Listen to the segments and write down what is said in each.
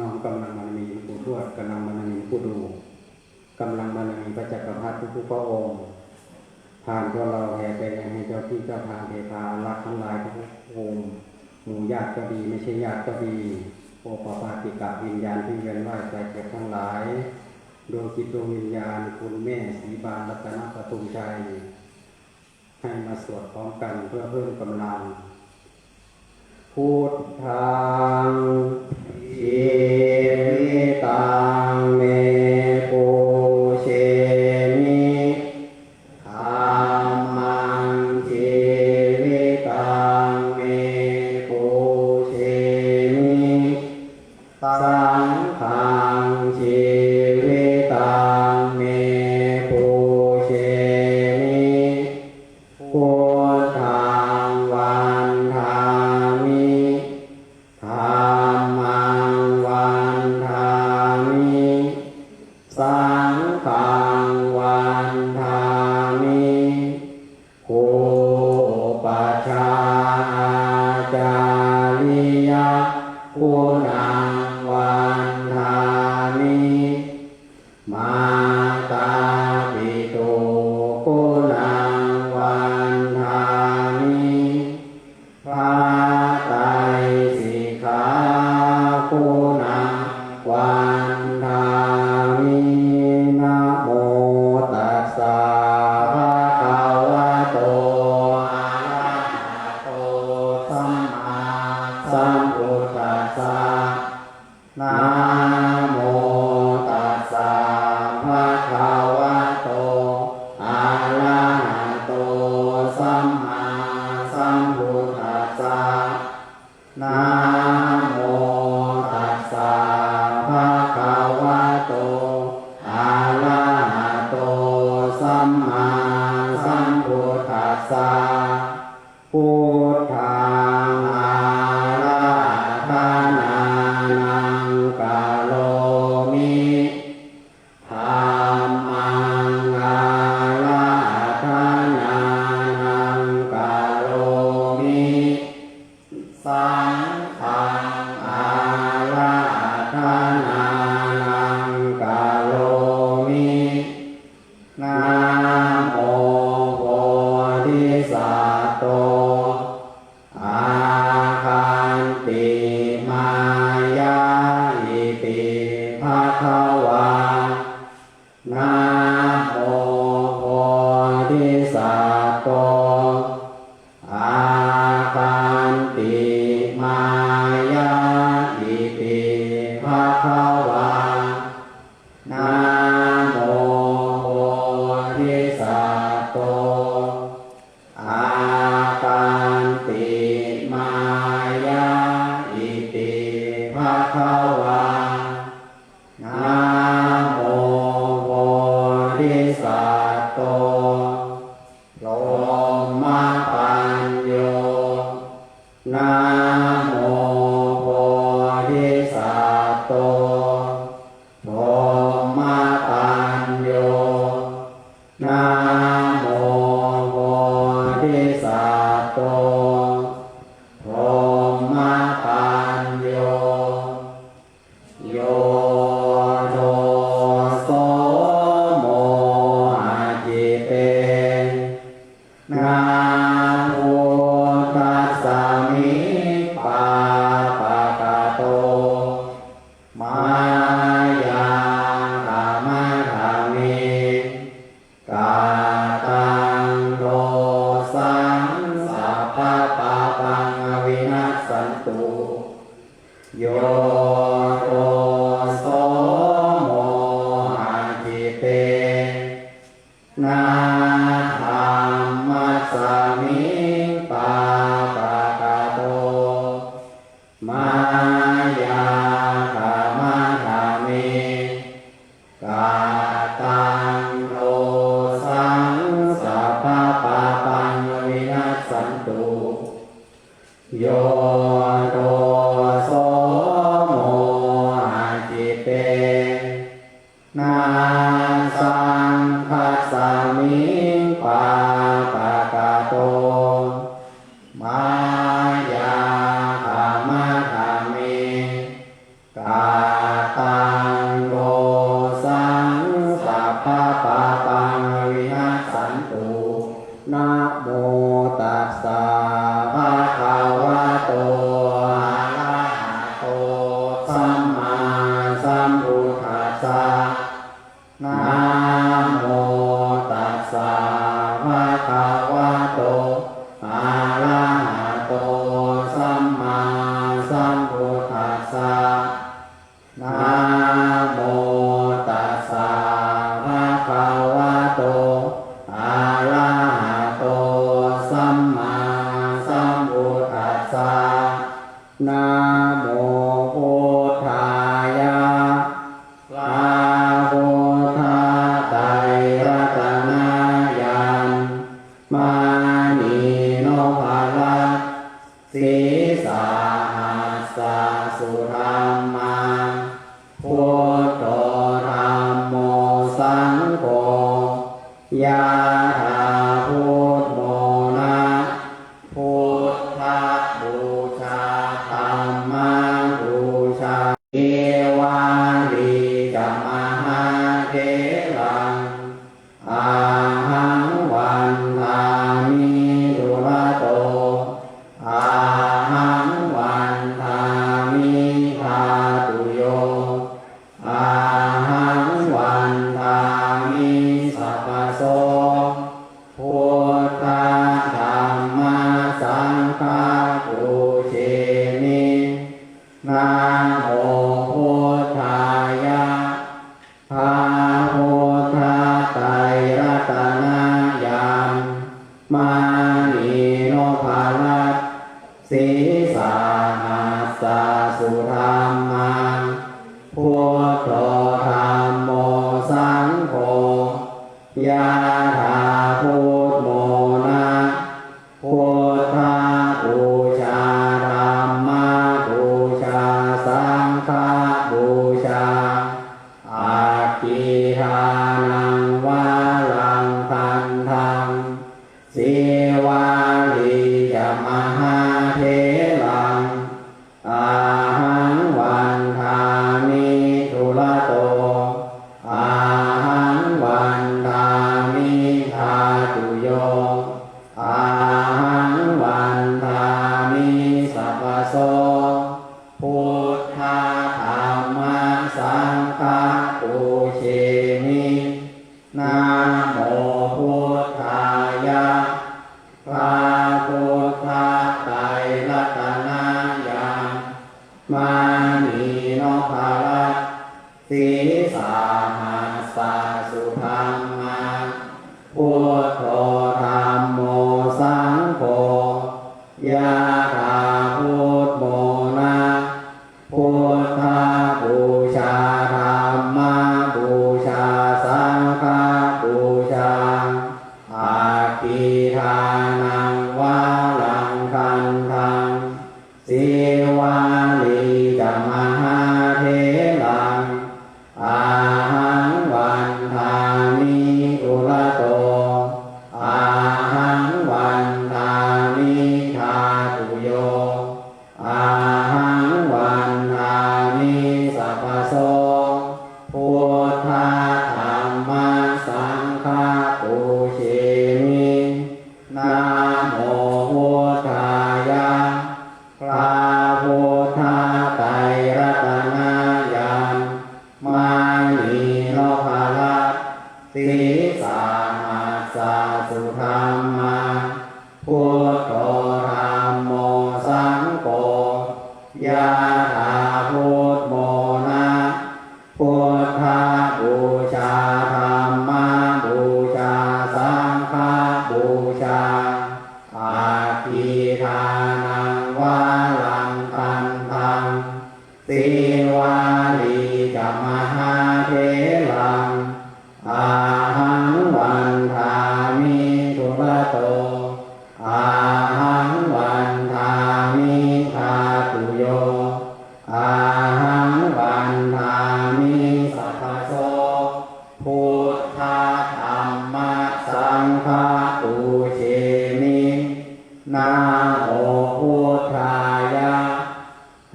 น้อมกำลังบารมีหลวงปู่ทวดกำลังบารมีผู้ดูกำลังบารมีพระจักรพรรดิผู้พระองค์ผ่านตัวเราแห่ไปให้เจ้าที่เจ้าทางเทพารักทั้งหลายทุกองค์หมู่ญาติก็ดีไม่ใช่ญาติก็ดีโอปปาติกาวิญญาณที่เวียนว่ายใจเก็บทั้งหลายดวงจิตดวงวิญญาณคุณแม่สีบานรัตนประทุมใจ ให้มาสวดพร้อมกันเพื่อเพิ่มกำลัง พุทธัง เอเมตา Ah. na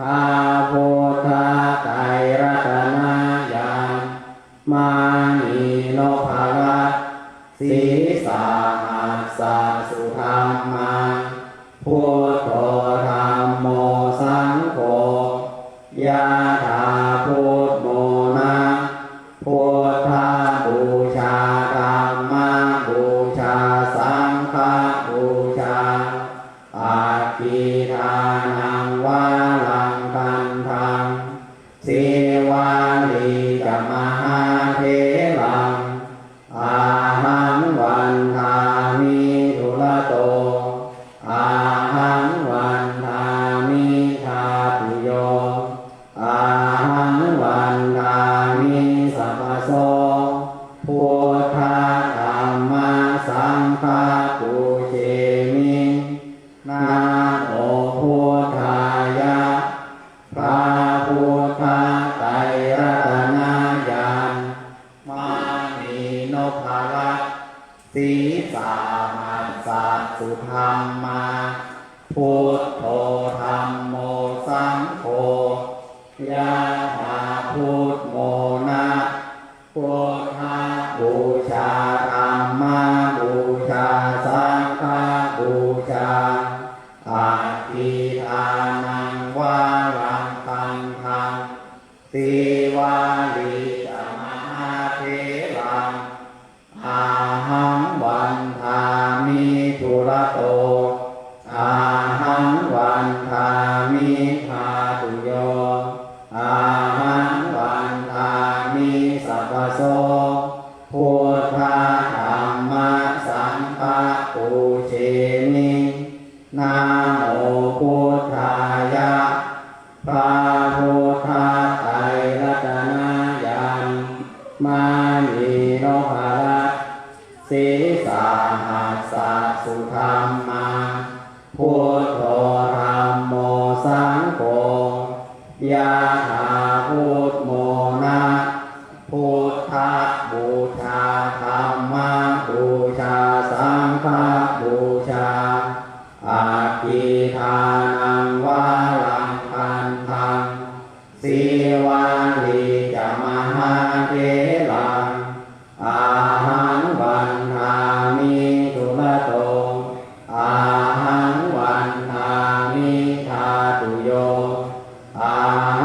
อ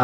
า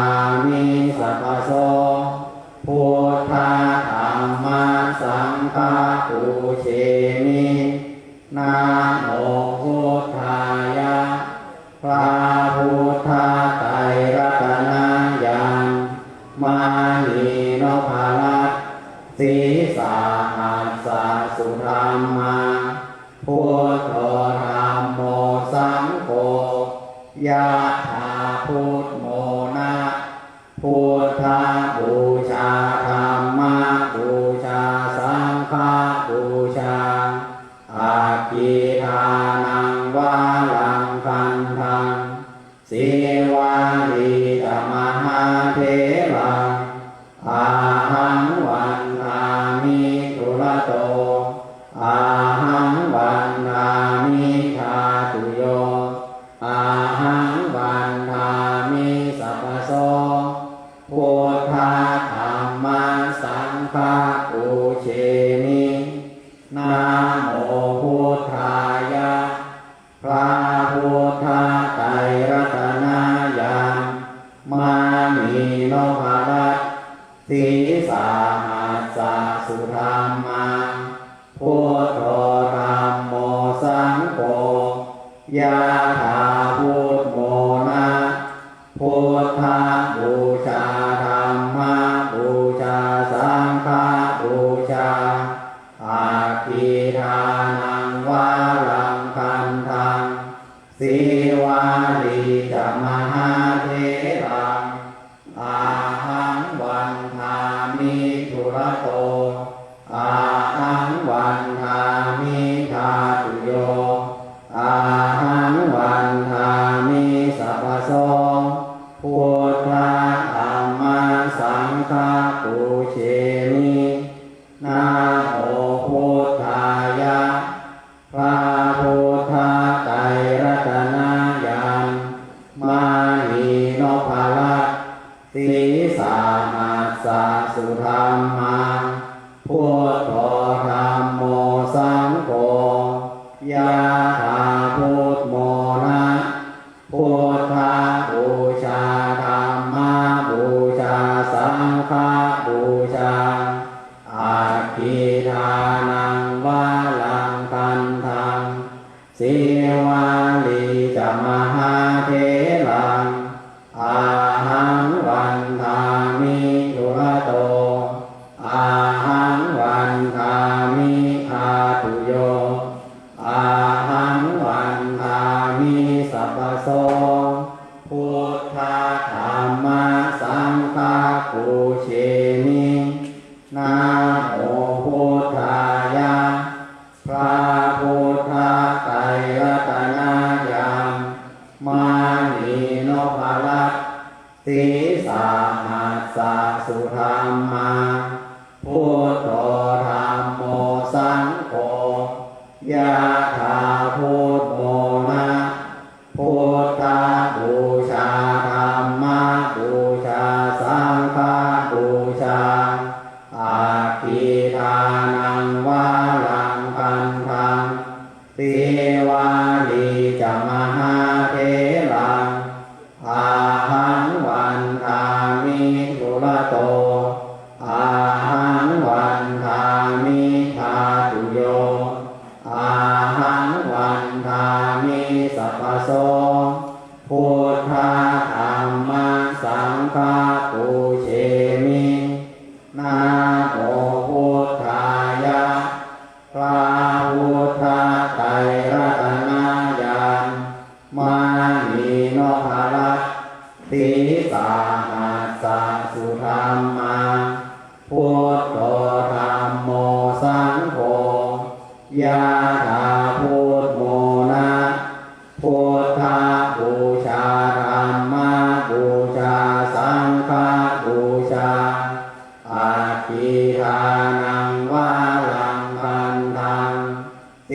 า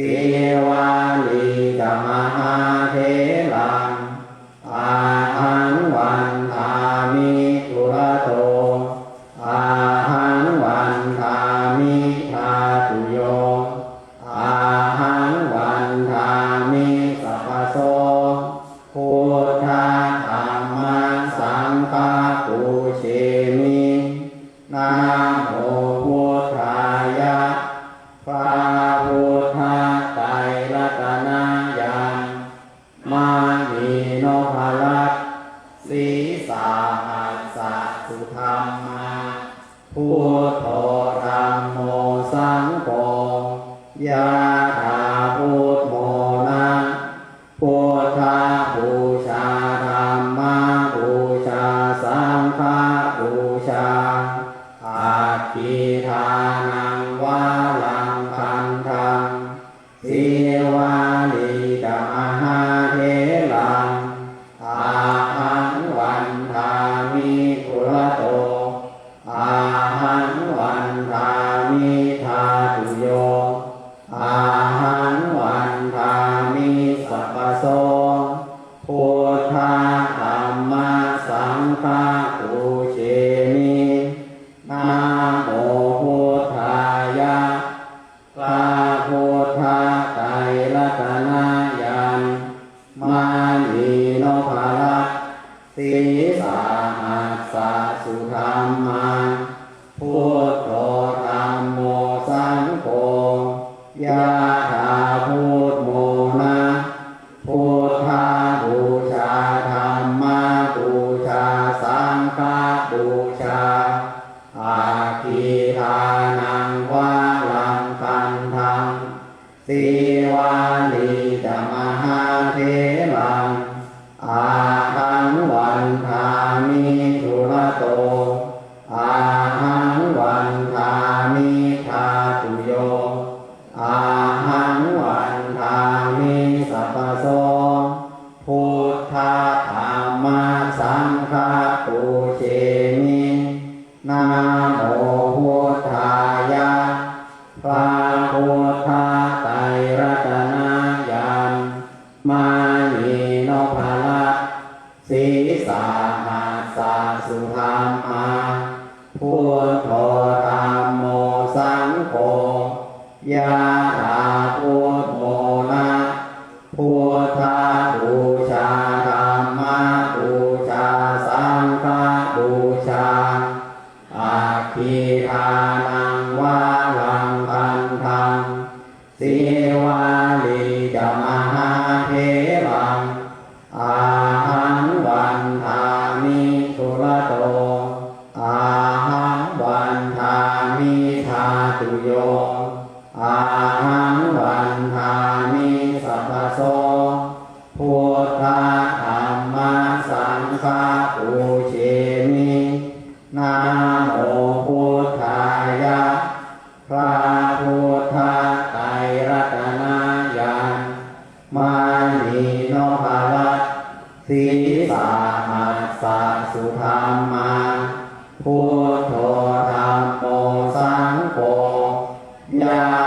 เทวาลิกมหา ทานา か พระบูชา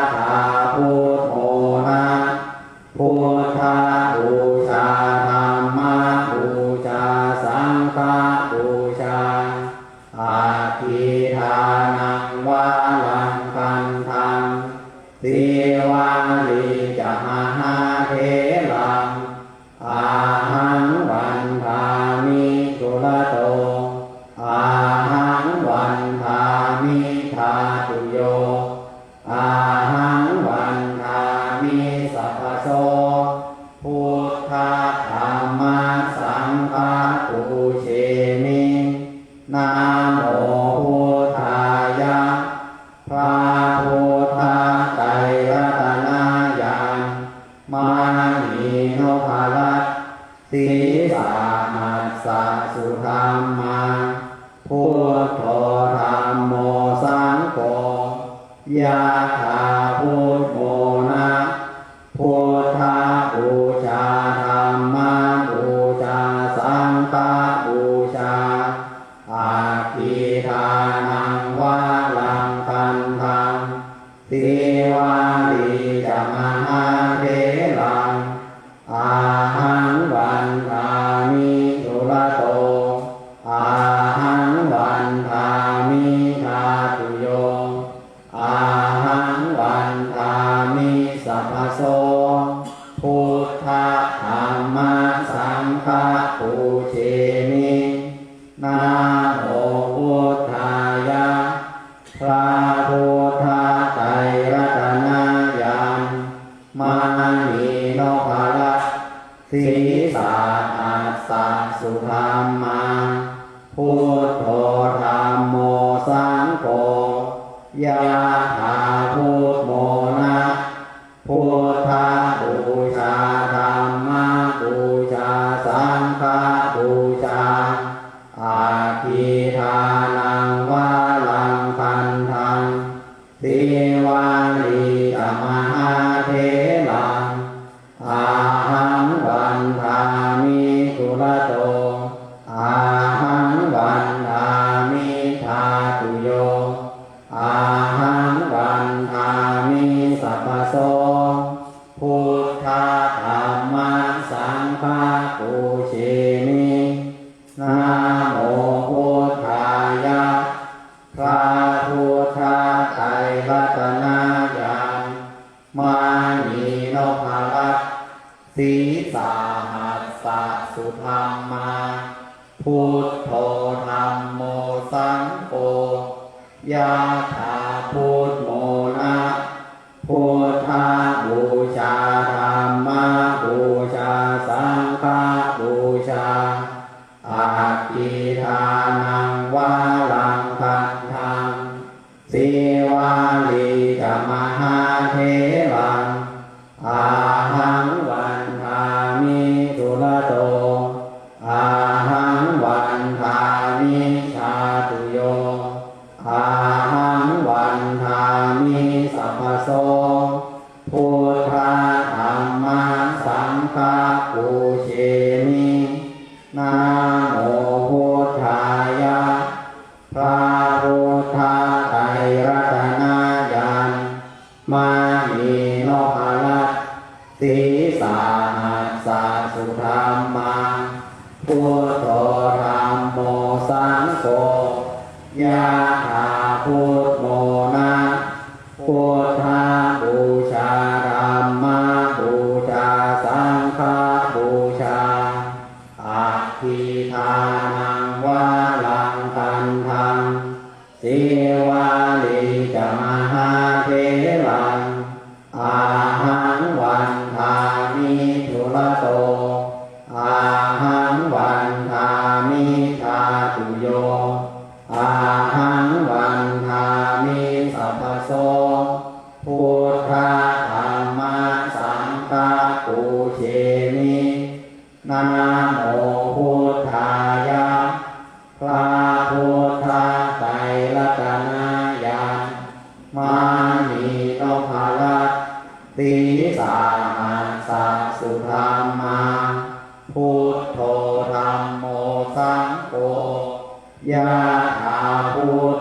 คาโพโทนะภูมิคา ยาถาภู สุธรรมาพุทโธธรรมโมสังโฆยาถาพุทโมนะพุท สีสาหัสสะสุธรรมา พุทโธธรรมโมสังโฆยาถาพุทโมนะพุทธาบูชาธรรมา yeah. พุทธาไตรรัตนายานมานีนพาลตติสาหัสสะสุธรรมาพุทโธธรรมโมสังโฆยาถาพุท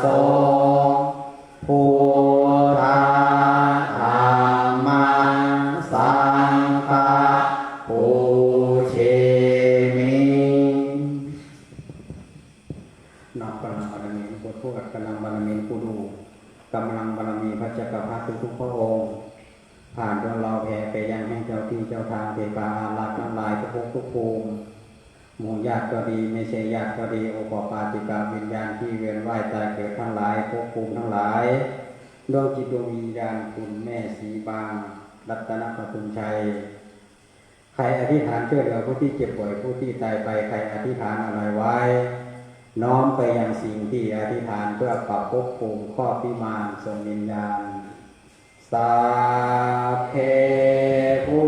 โสภูราธามาสังคาปูเชมินับกำลังบารมีบทพวกกำลังบารมีผู้ดูกำลังบารมีพระจักรพรรดิทุกพระองค์ ผ่านดวงเราแผ่ไปยังให้เจ้าที่เจ้าทางเทพาอารักษ์ทั้งหลายทุกภพทุกภูมิ หมู่ญาติก็ดี ไม่ใช่ญาติก็ดีโอปปาติกาวิญญาณที่เวียนว่ายตายเกิดทั้งหลายภพภูมิทั้งหลายดวงจิตดวงวิญญาณคุณแม่สีบาง รัตนประทุมชัย ใครอธิษฐานช่วยเหลือผู้ที่เจ็บป่วยผู้ที่ตายไปใครอธิษฐานอะไรไว้ น้อมไปยังสิ่งที่อธิษฐานเพื่อปรับภพภูมิข้อพิมานทรงวิญญาณสาเพพุ